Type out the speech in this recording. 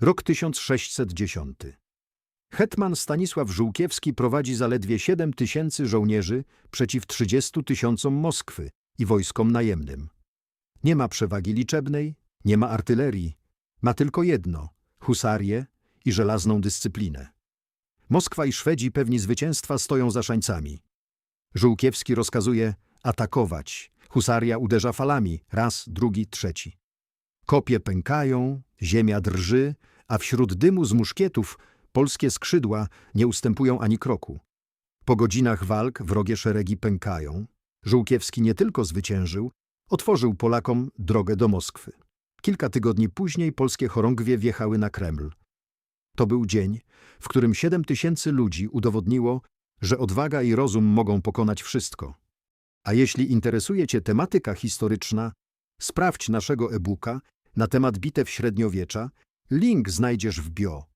Rok 1610. Hetman Stanisław Żółkiewski prowadzi zaledwie 7 tysięcy żołnierzy przeciw 30 tysiącom Moskwy i wojskom najemnym. Nie ma przewagi liczebnej, nie ma artylerii, ma tylko jedno – husarię i żelazną dyscyplinę. Moskwa i Szwedzi pewni zwycięstwa stoją za szańcami. Żółkiewski rozkazuje atakować. Husaria uderza falami, raz, drugi, trzeci. Kopie pękają, ziemia drży, a wśród dymu z muszkietów polskie skrzydła nie ustępują ani kroku. Po godzinach walk wrogie szeregi pękają. Żółkiewski nie tylko zwyciężył, otworzył Polakom drogę do Moskwy. Kilka tygodni później polskie chorągwie wjechały na Kreml. To był dzień, w którym siedem tysięcy ludzi udowodniło, że odwaga i rozum mogą pokonać wszystko. A jeśli interesuje Cię tematyka historyczna, sprawdź naszego e-booka na temat bitew średniowiecza. Link znajdziesz w bio.